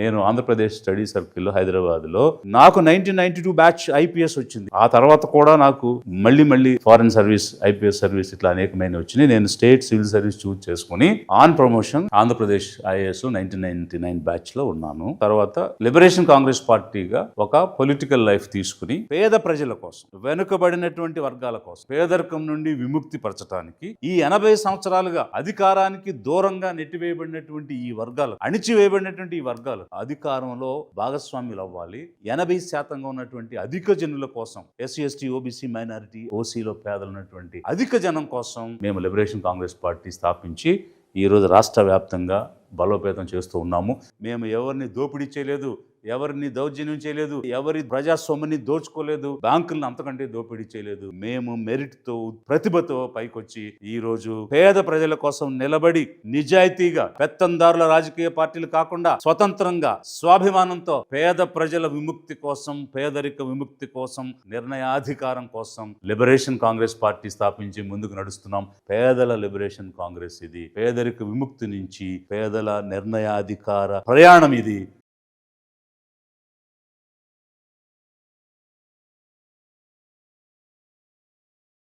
నేను Andhra Pradesh study circle హైదరాబాద్లో నాకు nineteen ninety two batch IPS వచ్చింది. ఆ తర్వాత కూడా నాకు మళ్ళీ మళ్ళీ ఫారెన్ సర్వీస్ ఐపీఎస్ సర్వీస్ ఇట్లా అనేకమైన వచ్చినాయి. నేను స్టేట్ సివిల్ సర్వీస్ చూస్ చేసుకుని on promotion Andhra Pradesh IAS nineteen ninety nine బ్యాచ్లో ఉన్నాను. తర్వాత లిబరేషన్ కాంగ్రెస్ పార్టీగా ఒక పొలిటికల్ లైఫ్ తీసుకుని పేద ప్రజల కోసం వెనుకబడినటువంటి వర్గాల కోసం పేదరికం నుండి విముక్తి పరచడానికి ఈ ఎనభై సంవత్సరాలుగా అధికారానికి దూరంగా నెట్టివేయబడినటువంటి ఈ వర్గాలు అణిచివేయబడినటువంటి ఈ వర్గాలు అధికారంలో. భాగస్వాములు అవ్వాలి ఎనభై శాతంగా ఉన్నటువంటి అధిక జనుల కోసం ఎస్సీ ఎస్టీ ఓబీసీ మైనారిటీ ఓసీలో పేదలు ఉన్నటువంటి అధిక జనం కోసం మేము లిబరేషన్ కాంగ్రెస్ పార్టీ స్థాపించి ఈరోజు రాష్ట్ర వ్యాప్తంగా బలోపేతం చేస్తూ ఉన్నాము. మేము ఎవరిని దోపిడీ చేయలేదు. ఎవరిని దౌర్జన్యం చేయలేదు ఎవరి ప్రజాస్వామ్యని దోచుకోలేదు బ్యాంకులను అంతకంటే దోపిడీ చేయలేదు. మేము మెరిట్తో ప్రతిభతో పైకొచ్చి ఈ రోజు పేద ప్రజల కోసం నిలబడి నిజాయితీగా పెత్తందారుల రాజకీయ పార్టీలు కాకుండా స్వతంత్రంగా స్వాభిమానంతో పేద ప్రజల విముక్తి కోసం పేదరిక విముక్తి కోసం నిర్ణయాధికారం కోసం లిబరేషన్ కాంగ్రెస్ పార్టీ స్థాపించి ముందుకు నడుస్తున్నాం. పేదల లిబరేషన్ కాంగ్రెస్ ఇది. పేదరిక విముక్తి నుంచి పేదల నిర్ణయాధికార ప్రయాణం ఇది.